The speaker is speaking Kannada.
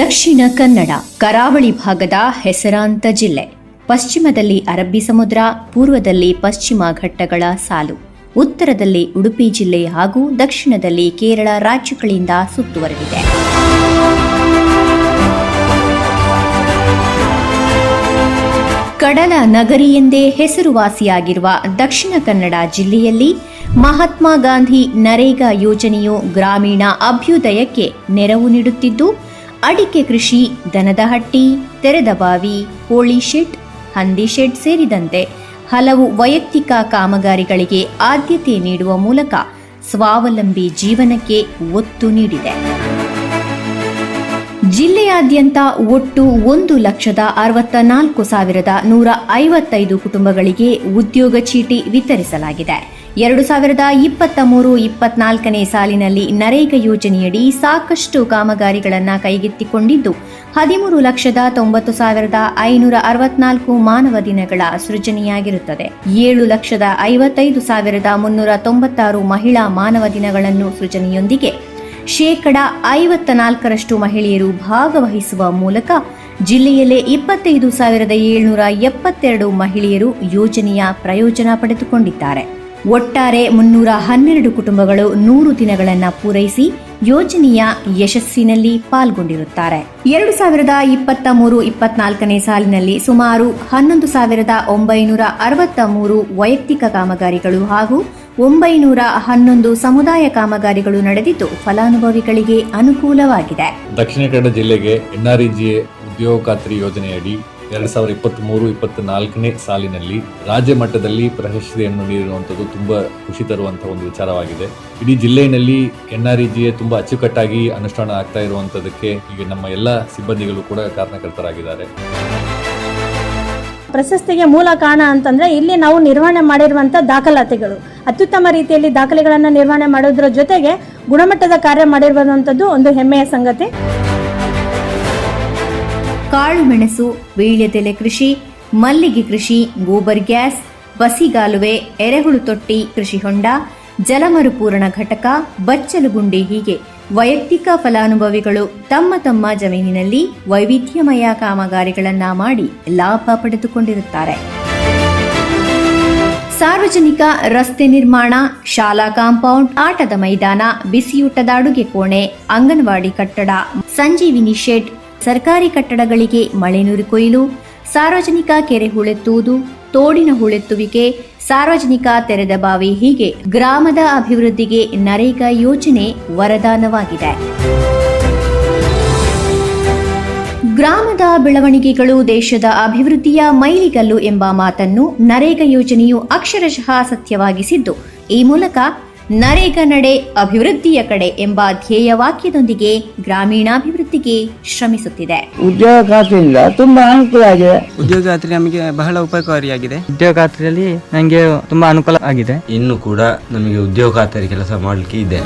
ದಕ್ಷಿಣ ಕನ್ನಡ, ಕರಾವಳಿ ಭಾಗದ ಹೆಸರಾಂತ ಜಿಲ್ಲೆ. ಪಶ್ಚಿಮದಲ್ಲಿ ಅರಬ್ಬಿ ಸಮುದ್ರ, ಪೂರ್ವದಲ್ಲಿ ಪಶ್ಚಿಮ ಘಟ್ಟಗಳ ಸಾಲು. ಉತ್ತರದಲ್ಲಿ ಉಡುಪಿ ಜಿಲ್ಲೆ ಹಾಗೂ ದಕ್ಷಿಣದಲ್ಲಿ ಕೇರಳ ರಾಜ್ಯಗಳಿಂದ ಸುತ್ತುವರೆದಿದೆ. ಕಡಲ ನಗರಿ ಎಂದೇ ಹೆಸರುವಾಸಿಯಾಗಿರುವ ದಕ್ಷಿಣ ಕನ್ನಡ ಜಿಲ್ಲೆಯಲ್ಲಿ ಮಹಾತ್ಮ ಗಾಂಧಿ ನರೇಗಾ ಯೋಜನೆಯು ಗ್ರಾಮೀಣ ಅಭ್ಯುದಯಕ್ಕೆ ನೆರವು ನೀಡುತ್ತಿದ್ದು ಅಡಿಕೆ ಕೃಷಿ, ದನದ ಹಟ್ಟಿ, ತೆರೆದ ಬಾವಿ, ಕೋಳಿ ಶೆಡ್, ಹಂದಿ ಶೆಡ್ ಸೇರಿದಂತೆ ಹಲವು ವೈಯಕ್ತಿಕ ಕಾಮಗಾರಿಗಳಿಗೆ ಆದ್ಯತೆ ನೀಡುವ ಮೂಲಕ ಸ್ವಾವಲಂಬಿ ಜೀವನಕ್ಕೆ ಒತ್ತು ನೀಡಿದೆ. ಜಿಲ್ಲೆಯಾದ್ಯಂತ ಒಟ್ಟು ಒಂದು ಲಕ್ಷದ ಅರವತ್ತ ನಾಲ್ಕು ಸಾವಿರದ ನೂರ ಐವತ್ತೈದು ಕುಟುಂಬಗಳಿಗೆ ಉದ್ಯೋಗ ಚೀಟಿ ವಿತರಿಸಲಾಗಿದೆ. ಎರಡು ಸಾವಿರದ ಇಪ್ಪತ್ತ ಮೂರು ಇಪ್ಪತ್ನಾಲ್ಕನೇ ಸಾಲಿನಲ್ಲಿ ನರೇಗಾ ಯೋಜನೆಯಡಿ ಸಾಕಷ್ಟು ಕಾಮಗಾರಿಗಳನ್ನು ಕೈಗೆತ್ತಿಕೊಂಡಿದ್ದು, ಹದಿಮೂರು ಲಕ್ಷದ ತೊಂಬತ್ತು ಸಾವಿರದ ಐನೂರ ಅರವತ್ನಾಲ್ಕು ಮಾನವ ದಿನಗಳ ಸೃಜನೆಯಾಗಿರುತ್ತದೆ. ಏಳು ಲಕ್ಷದ ಐವತ್ತೈದು ಸಾವಿರದ ಮುನ್ನೂರ ತೊಂಬತ್ತಾರು ಮಹಿಳಾ ಮಾನವ ದಿನಗಳನ್ನು ಸೃಜನೆಯೊಂದಿಗೆ ಶೇಕಡ ಐವತ್ತ ನಾಲ್ಕರಷ್ಟು ಮಹಿಳೆಯರು ಭಾಗವಹಿಸುವ ಮೂಲಕ ಜಿಲ್ಲೆಯಲ್ಲೇ ಇಪ್ಪತ್ತೈದು ಸಾವಿರದ ಏಳ್ನೂರ ಎಪ್ಪತ್ತೆರಡು ಮಹಿಳೆಯರು ಯೋಜನೆಯ ಪ್ರಯೋಜನ ಪಡೆದುಕೊಂಡಿದ್ದಾರೆ. ಒಟ್ಟಾರೆ ಮುನ್ನೂರ ಹನ್ನೆರಡು ಕುಟುಂಬಗಳು ನೂರು ದಿನಗಳನ್ನು ಪೂರೈಸಿ ಯೋಜನೆಯ ಯಶಸ್ಸಿನಲ್ಲಿ ಪಾಲ್ಗೊಂಡಿರುತ್ತಾರೆ. ಎರಡು ಸಾವಿರದ ಇಪ್ಪತ್ತ ಮೂರು, ಇಪ್ಪತ್ನಾಲ್ಕನೇ ಸಾಲಿನಲ್ಲಿ ಸುಮಾರು ಹನ್ನೊಂದು ಸಾವಿರದ ಒಂಬೈನೂರ ಅರವತ್ತ ಮೂರು ವೈಯಕ್ತಿಕ ಕಾಮಗಾರಿಗಳು ಹಾಗೂ ಒಂಬೈನೂರ ಹನ್ನೊಂದು ಸಮುದಾಯ ಕಾಮಗಾರಿಗಳು ನಡೆದಿದ್ದು ಫಲಾನುಭವಿಗಳಿಗೆ ಅನುಕೂಲವಾಗಿದೆ. ದಕ್ಷಿಣ ಕನ್ನಡ ಜಿಲ್ಲೆಗೆ ಎನ್ಆರ್ಇಜಿ ಉದ್ಯೋಗ ಖಾತ್ರಿ ಯೋಜನೆಯಡಿ ಎರಡ್ ಸಾವಿರದ ಇಪ್ಪತ್ತ್ ಮೂರು, ಇಪ್ಪತ್ತ್ ನಾಲ್ಕನೇ ಸಾಲಿನಲ್ಲಿ ರಾಜ್ಯ ಮಟ್ಟದಲ್ಲಿ ಪ್ರಶಸ್ತಿಯನ್ನು ನೀಡಿರುವಂಥದ್ದು ತುಂಬ ಖುಷಿ ತರುವಂಥ ಒಂದು ವಿಚಾರವಾಗಿದೆ. ಇಡೀ ಜಿಲ್ಲೆಯಲ್ಲಿ ಎನ್ ಎನ್ಆರ್ಇಜಿಎ ತುಂಬ ಅಚ್ಚುಕಟ್ಟಾಗಿ ಅನುಷ್ಠಾನ ಆಗ್ತಾ ಇರುವಂತದಕ್ಕೆ ಈಗ ನಮ್ಮ ಎಲ್ಲ ಸಿಬ್ಬಂದಿಗಳು ಕೂಡ ಕಾರಣಕರ್ತರಾಗಿದ್ದಾರೆ. ಪ್ರಶಸ್ತಿಗೆ ಮೂಲ ಕಾರಣ ಅಂತಂದ್ರೆ ಇಲ್ಲಿ ನಾವು ನಿರ್ವಹಣೆ ಮಾಡಿರುವಂಥ ದಾಖಲಾತಿಗಳು. ಅತ್ಯುತ್ತಮ ರೀತಿಯಲ್ಲಿ ದಾಖಲೆಗಳನ್ನು ನಿರ್ವಹಣೆ ಮಾಡೋದ್ರ ಜೊತೆಗೆ ಗುಣಮಟ್ಟದ ಕಾರ್ಯ ಮಾಡಿರುವಂಥದ್ದು ಒಂದು ಹೆಮ್ಮೆಯ ಸಂಗತಿ. ಕಾಳು ಮೆಣಸು ವೀಳ್ಯದೆಲೆ ಕೃಷಿ, ಮಲ್ಲಿಗೆ ಕೃಷಿ, ಗೋಬರ್ ಗ್ಯಾಸ್, ಬಸಿಗಾಲುವೆ, ಎರೆಹುಳು ತೊಟ್ಟಿ ಕೃಷಿ ಹೊಂಡ ಜಲಮರುಪೂರಣ ಘಟಕ, ಬಚ್ಚಲು ಗುಂಡಿ ಹೀಗೆ ವೈಯಕ್ತಿಕ ಫಲಾನುಭವಿಗಳು ತಮ್ಮ ತಮ್ಮ ಜಮೀನಿನಲ್ಲಿ ವೈವಿಧ್ಯಮಯ ಕಾಮಗಾರಿಗಳನ್ನ ಮಾಡಿ ಲಾಭ ಪಡೆದುಕೊಂಡಿರುತ್ತಾರೆ. ಸಾರ್ವಜನಿಕ ರಸ್ತೆ ನಿರ್ಮಾಣ, ಶಾಲಾ ಕಾಂಪೌಂಡ್, ಆಟದ ಮೈದಾನ, ಬಿಸಿಯೂಟದ ಅಡುಗೆ ಕೋಣೆ, ಅಂಗನವಾಡಿ ಕಟ್ಟಡ, ಸಂಜೀವಿನಿ ಶೆಡ್ ಸರ್ಕಾರಿ ಕಟ್ಟಡಗಳಿಗೆ ಮಳೆ ನೀರು ಕೊಯ್ಲು, ಸಾರ್ವಜನಿಕ ಕೆರೆ ಹೂಳೆತ್ತುವುದು ತೋಡಿನ ಹೂಳೆತ್ತುವಿಕೆ, ಸಾರ್ವಜನಿಕ ತೆರೆದ ಬಾವಿ ಹೀಗೆ ಗ್ರಾಮದ ಅಭಿವೃದ್ಧಿಗೆ ನರೇಗಾ ಯೋಜನೆ ವರದಾನವಾಗಿದೆ. ಗ್ರಾಮದ ಬೆಳವಣಿಗೆಗಳು ದೇಶದ ಅಭಿವೃದ್ಧಿಯ ಮೈಲಿಗಲ್ಲು ಎಂಬ ಮಾತನ್ನು ನರೇಗಾ ಯೋಜನೆಯು ಅಕ್ಷರಶಃ ಸತ್ಯವಾಗಿಸಿದ್ದು, ಈ ಮೂಲಕ ನರೇಗಾ ನಡೆ ಅಭಿವೃದ್ಧಿಯ ಕಡೆ ಎಂಬ ಧ್ಯೇಯ ವಾಕ್ಯದೊಂದಿಗೆ ಗ್ರಾಮೀಣಾಭಿವೃದ್ಧಿಗೆ ಶ್ರಮಿಸುತ್ತಿದೆ. ಉದ್ಯೋಗ ಖಾತ್ರಿಯಿಂದ ತುಂಬಾ ಅನುಕೂಲ ಆಗಿದೆ ಉದ್ಯೋಗ ಖಾತ್ರಿ ನಮಗೆ ಬಹಳ ಉಪಕಾರಿಯಾಗಿದೆ. ಉದ್ಯೋಗ ಖಾತ್ರಿಯಲ್ಲಿ ನನಗೆ ತುಂಬಾ ಅನುಕೂಲ ಆಗಿದೆ. ಇನ್ನು ಕೂಡ ನಮಗೆ ಉದ್ಯೋಗ ಖಾತರಿ ಕೆಲಸ ಮಾಡಲಿಕ್ಕೆ ಇದೆ.